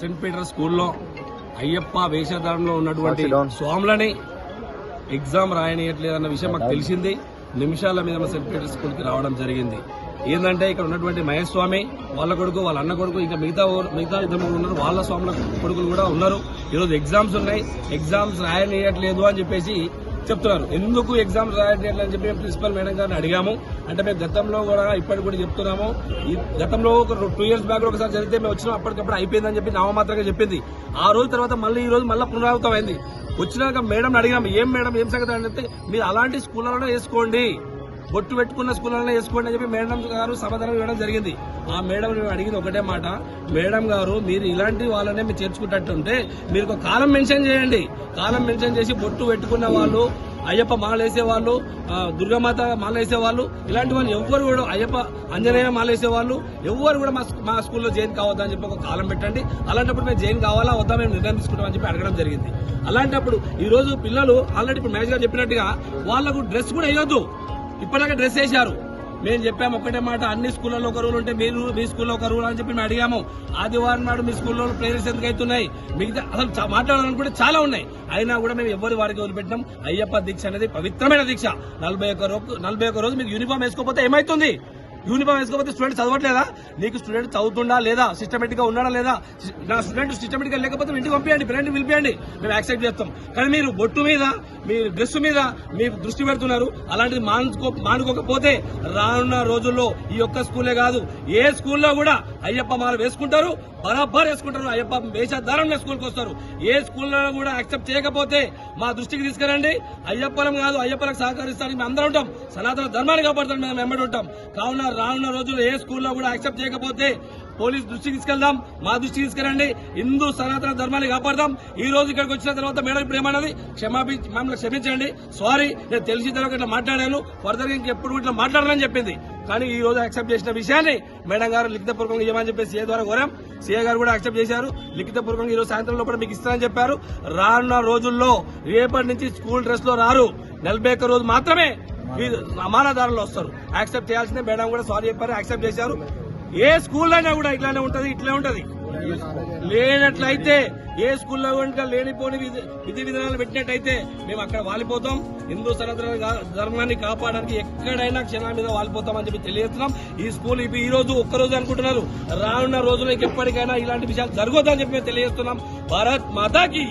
Cent Peter స్కూల్లో అయ్యప్ప వేషధారణలో ఉన్నటువంటి. స్వాములని exam రాయనియట్లేదన్న విషయం మాకు తెలిసింది. నిమిషాల మీద మా సెంట్ పీటర్ స్కూల్కి రావడం జరిగింది. ఏంటంటే ఇక్కడ ఉన్నటువంటి మహేష్ స్వామి వాళ్ళ కొడుకు వాళ్ళ అన్న కొడుకు ఇంకా మిగతా మిగతా ఇద్దరు ఉన్నారు. వాళ్ళ స్వాముల కొడుకులు కూడా ఉన్నారు. ఈరోజు ఎగ్జామ్స్ ఉన్నాయి. ఎగ్జామ్స్ రాయనియట్లేదు అని చెప్పేసి చెప్తున్నారు. ఎందుకు ఎగ్జామ్స్ రాయట్లేదు అని చెప్పి ప్రిన్సిపల్ మేడం గారిని అడిగాము. అంటే మేము గతంలో కూడా ఇప్పటికి కూడా చెప్తున్నాము. ఈ గతంలో ఒక టూ ఇయర్స్ బ్యాక్ ఒకసారి జరిగితే మేము వచ్చినాం అప్పటికప్పుడు అయిపోయిందని చెప్పి నామమాత్రంగా చెప్పింది. ఆ రోజు తర్వాత మళ్ళీ ఈ రోజు మళ్ళీ పునరావృతం అయింది వచ్చినాక మేడం అడిగాము ఏం మేడం ఏం సంగతి? అని చెప్తే మీరు అలాంటి స్కూళ్ళలో వేసుకోండి. బొట్టు పెట్టుకున్న స్కూళ్ళలో వేసుకోండి అని చెప్పి మేడం గారు సమాధానం ఇవ్వడం జరిగింది. ఆ మేడం అడిగింది ఒకటే మాట. మేడం గారు మీరు ఇలాంటి వాళ్ళనే మీరు చేర్చుకుంటుంటే మీరు ఒక కాలం మెన్షన్ చేయండి. కాలం మెన్షన్ చేసి బొట్టు పెట్టుకున్న వాళ్ళు అయ్యప్ప మాలేసే వాళ్ళు దుర్గామాత మాలేసేవాళ్ళు ఇలాంటి వాళ్ళు ఎవ్వరు కూడా అయ్యప్ప అంజనేయ మాలేసేవాళ్ళు ఎవ్వరు కూడా మా మా స్కూల్లో జైన్ కావద్దని చెప్పి ఒక కాలం పెట్టండి. అలాంటప్పుడు మేము జైన్ కావాలా వద్దా మేము నిర్ణయం తీసుకుంటామని చెప్పి అడగడం జరిగింది. అలాంటప్పుడు ఈ రోజు పిల్లలు ఆల్రెడీ ఇప్పుడు మేనేజ్ గారు చెప్పినట్టుగా వాళ్ళకు డ్రెస్ కూడా వేయొద్దు. ఇప్పటిదాకా డ్రెస్ వేశారు మేము చెప్పాము ఒకటే మాట అన్ని స్కూళ్ళలో ఒక రూల్ ఉంటే మీరు మీ స్కూల్లో ఒక రూల్ అని చెప్పి మేము అడిగాము. ఆదివారం నాడు మీ స్కూల్లో ప్రేయర్స్ ఎందుకు అవుతున్నాయి? మిగతా అసలు మాట్లాడాలనుకుంటే చాలా ఉన్నాయి. అయినా కూడా మేము ఎవరి వారికి వదిలిపెట్టినాం. అయ్యప్ప దీక్ష అనేది పవిత్రమైన దీక్ష. నలభై ఒక్క రోజు నలభై ఒక్క రోజు మీకు యూనిఫామ్ వేసుకోకపోతే ఏమైతుంది? యూనిఫామ్ వేసుకోకపోతే స్టూడెంట్ చదవట్లేదా? నీకు స్టూడెంట్ చదువుతుండా లేదా? సిస్టమేటిక్గా ఉన్నాడా లేదా? నా స్టూడెంట్ సిస్టమేటిక్గా లేకపోతే ఇంటికి పంపించండి పేరెంట్ పిలిపియండి. మేము యాక్సెప్ట్ చేస్తాం. కానీ మీరు బొట్టు మీద మీ డ్రెస్ మీద మీరు దృష్టి పెడుతున్నారు. అలాంటిది మానుకో మానుకోకపోతే రానున్న రోజుల్లో ఈ ఒక్క స్కూలే కాదు. ఏ స్కూల్లో కూడా అయ్యప్ప మాల వేసుకుంటారు బరాబర్ వేసుకుంటారు. అయ్యప్ప వేషధారంగా స్కూల్కి వస్తారు. ఏ స్కూల్లో కూడా యాక్సెప్ట్ చేయకపోతే మా దృష్టికి తీసుకురండి అయ్యప్పలం కాదు అయ్యప్పలకు సహకరిస్తానికి మేము అందరం ఉంటాం. సనాతన ధర్మాన్ని కాపాడుతాం మేము వెంబడి ఉంటాం. కావున రానున్న రోజుల్లో ఏ స్కూల్లో కూడా యాక్సెప్ట్ చేయకపోతే పోలీస్ దృష్టికి తీసుకెళ్దాం మా దృష్టికి తీసుకురండి హిందూ సనాతన ధర్మాన్ని కాపాడదాం. ఈ రోజు ఇక్కడికి వచ్చిన తర్వాత మేడం ఇప్పుడు ఏమన్నది? క్షమాపి మమ్మల్ని క్షమించండి. సారీ నేను తెలిసిన తర్వాత ఇట్లా మాట్లాడాను. ఫర్దర్ ఇంకెప్పుడు ఇట్లా మాట్లాడాలని చెప్పింది. కానీ ఈ రోజు యాక్సెప్ట్ చేసిన విషయాన్ని మేడం గారు లిఖితపూర్వకంగా ఇవ్వమని చెప్పి సీఏ ద్వారా కోరాం. సీఏ గారు కూడా యాక్సెప్ట్ చేశారు. లిఖితపూర్వకంగా ఈ రోజు సాయంత్రం లోపల మీకు ఇస్తానని చెప్పారు. రానున్న రోజుల్లో రేపటి నుంచి స్కూల్ డ్రెస్లో రారు. నలభై ఒక్క రోజు మాత్రమే అమానదారులు వస్తారు. యాక్సెప్ట్ చేయాల్సిందే. మేడం కూడా సారీ చెప్పారు యాక్సెప్ట్ చేశారు. ఏ స్కూల్లోనే అయినా కూడా ఇట్లానే ఉంటది ఇట్లే ఉంటది. లేనట్లయితే ఏ స్కూల్లో కనుక లేనిపోని విధి విధానాలు పెట్టినట్టయితే మేము అక్కడ వాలిపోతాం. హిందూ సనాతన ధర్మాన్ని కాపాడడానికి ఎక్కడైనా క్షణాల మీద వాలిపోతామని చెప్పి తెలియజేస్తున్నాం. ఈ స్కూల్ ఇవి ఈ రోజు ఒక్క రోజు అనుకుంటున్నారు. రానున్న రోజుల్లో ఎప్పటికైనా ఇలాంటి విషయాలు జరగొద్దని చెప్పి తెలియజేస్తున్నాం. భారత్ మాతాకి.